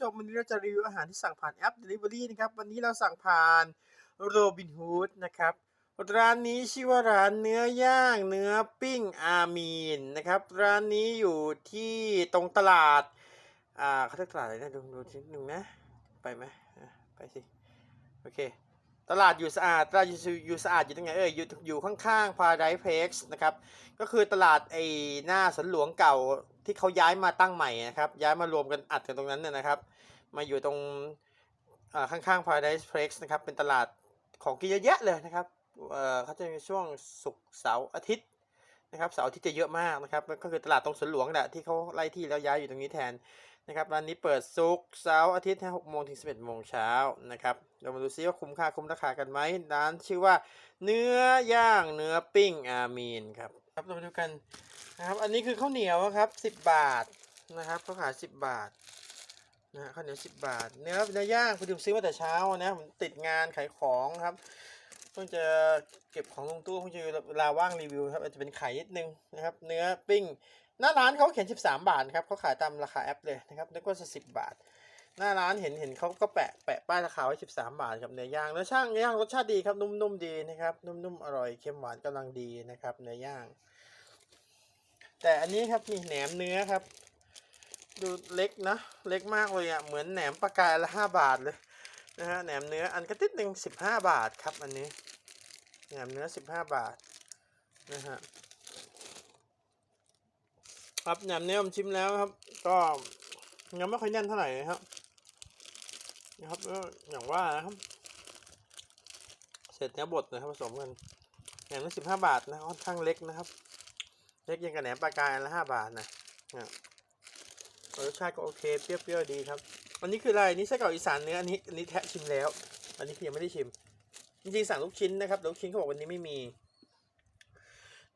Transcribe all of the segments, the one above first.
ชมวันนี้เราจะรีวิวอาหารที่สั่งผ่านแอป Delivery นะครับวันนี้เราสั่งผ่าน Robinhood นะครับร้านนี้ชื่อว่าร้านเนื้อย่างเนื้อปิ้งอามีนนะครับร้านนี้อยู่ที่ตรงตลาดอ่าเขาเรียกตลาดอะไรนะดูดูนิดนึงนะไปไหมไปสิโอเคตลาดอยู่สะอาดตลาดอยู่อยู่สะอาดอยู่ตรงไหนเอ่ยอยู่อยู่ข้างๆ Paradise Place นะครับก็คือตลาดไอ้หน้าสวนหลวงเก่า ที่เขาย้ายมาตั้งใหม่นะครับ ย้ายมารวมกันอัดกันตรงนั้นน่ะนะครับ มาอยู่ตรงข้างๆ Paradise Place นะครับ เป็นตลาดของกินเยอะแยะเลยนะครับเเขาจะมีช่วงศุกร์เสาร์อาทิตย์นะครับเสาร์อาทิตย์จะเยอะมากนะครับก็คือตลาดตรงสวนหลวงแหละที่เขาไล่ที่แล้วย้ายอยู่ตรงนี้แทนนะครับร้านนี้เปิดศุกร์เสาร์อาทิตย์หกโมงถึงสิบเอ็ดโมงเช้านะครับเรามาดูซิว่าคุ้มค่าคุ้มราคากันไหมร้านชื่อว่าเนื้อย่างเนื้อปิ้งอามีนครับ ครับเรามาดูกันนะครับ อันนี้คือข้าวเหนียวครับสิบบาทนะครับเขาขายสิบบาทนะฮะข้าวเหนียวสิบบาท เนื้อเนื้อย่างคุณดิมซื้อมาแต่เช้านะผมติดงานขายของครับเพิ่งจะเก็บของลงตู้เพิ่งจะเวลาว่างรีวิวครับอาจจะเป็นไข่นิดนึงนะครับ เนื้อปิ้งหน้าร้านเขาเขียน 13 บาทครับเขาขายตามราคาแอปเลยนะครับนึกว่าจะ10 บาท หน้าร้านเห็นเห็นเขาก็แปะแปะป้ายราคาไว้ 13 บาทครับเนื้อย่างเนื้อย่างเนื้อย่างรสชาติดีครับนุ่มๆดีนะครับนุ่มๆอร่อยเค็มหวานกำลังดีนะครับเนื้อย่าง แต่อันนี้ครับนี่แหนมเนื้อครับ ดูเล็กนะเล็กมากเลยอะเหมือนแหนมปลากายละ 5 บาทเลยนะฮะแหนมเนื้ออันกระติดหนึ่งสิบห้าบาทครับอันนี้แหนมเนื้อสิบห้าบาทนะฮะครับแหนมเนื้อผมชิมแล้วครับ ก็ยังไม่ค่อยแน่นเท่าไหร่นะครับ นะครับก็อย่างว่านะครับ เสร็จเนื้อบดนะครับผสมกันแหนมเนื้อสิบห้าบาทนะค่อนข้างเล็กนะครับ เล็กยังกับแหนมปลากายอันละห้าบาทนะนะรสชาติก็โอเคเปรี้ยวๆดีครับ อันนี้คืออะไรนี่ไส้กรอกอีสานเนื้ออันนี้อันนี้แทะชิมแล้ว อันนี้ยังไม่ได้ชิม จริงๆสั่งลูกชิ้นนะครับลูกชิ้นเขาบอกวันนี้ไม่มี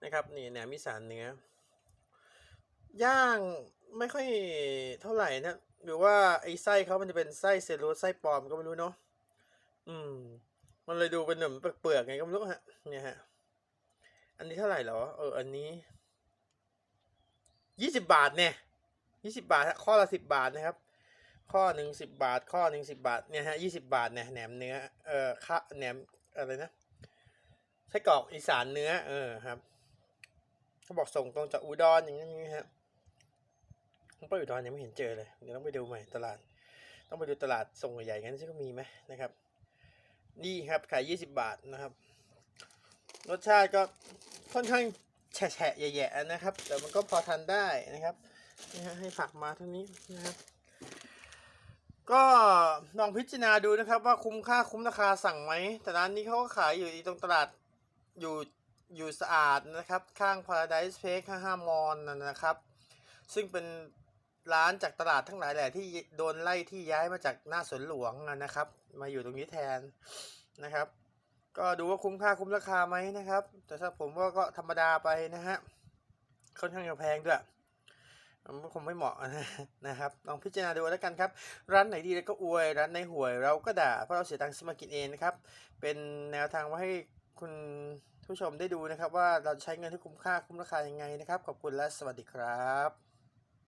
นะครับนี่แหนมอีสานเนื้อย่างไม่ค่อยเท่าไหร่นะ หรือว่าไอ้ไส้เขามันจะเป็นไส้เซลลูสไส้ปลอมก็ไม่รู้เนาะอืม มันเลยดูเป็นหมือนเปลือกๆไงก็ไม่รู้ฮะ เนี่ยฮะ อันนี้เท่าไหร่เหรอ เออ อันนี้ยี่สิบบาทเนี่ยยี่สิบาทข้อละสิบบาทนะครับ ข้อหนึ่งสิบบาท ข้อหนึ่งสิบาทเนี่ยฮะยี่สิบาทเนี่ยแหนมเนื้อเอ่อข้าแหนมอะไรนะไส้กรอกอีสานเนื้อ เออครับเขาบอกส่งตรงจากอุดรอย่างนี้ฮะ ผมไปอุดรยังไม่เห็นเจอเลย เดี๋ยวต้องไปดูใหม่ตลาด ต้องไปดูตลาดส่งใหญ่ๆงั้นซึ่งก็มีไหมนะครับ นี่ครับขายยี่สิบบาทนะครับ รสชาติก็ค่อนข้างแฉะๆแย่ๆนะครับ แต่มันก็พอทานได้นะครับนี่ฮะให้ผักมาเท่านี้นะครับก็ลองพิจารณาดูนะครับ ว่าคุ้มค่าคุ้มราคาสั่งไหมแต่ร้านนี้เขาก็ขายอยู่ตรงตลาดอยู่อยู่สะอาดนะครับ ข้าง Paradise Place ข้างห้ามอนนะครับ ซึ่งเป็น ร้านจากตลาดทั้งหลายแหละที่โดนไล่ที่ย้ายมาจากหน้าสวนหลวงนะครับ มาอยู่ตรงนี้แทนนะครับ ก็ดูว่าคุ้มค่าคุ้มราคาไหมนะครับ แต่ถ้าผมว่าก็ธรรมดาไปนะฮะค่อนข้างจะแพงด้วยมันคงไม่เหมาะนะครับ ลองพิจารณาดูแล้วกันครับ ร้านไหนดีก็อวย ร้านไหนห่วยเราก็ด่า เพราะเราเสียตังค์ซื้อมากินเองนะครับ เป็นแนวทางว่าให้คุณผู้ชมได้ดูนะครับ ว่าเราใช้เงินที่คุ้มค่าคุ้มราคายังไงนะครับ ขอบคุณและสวัสดีครับ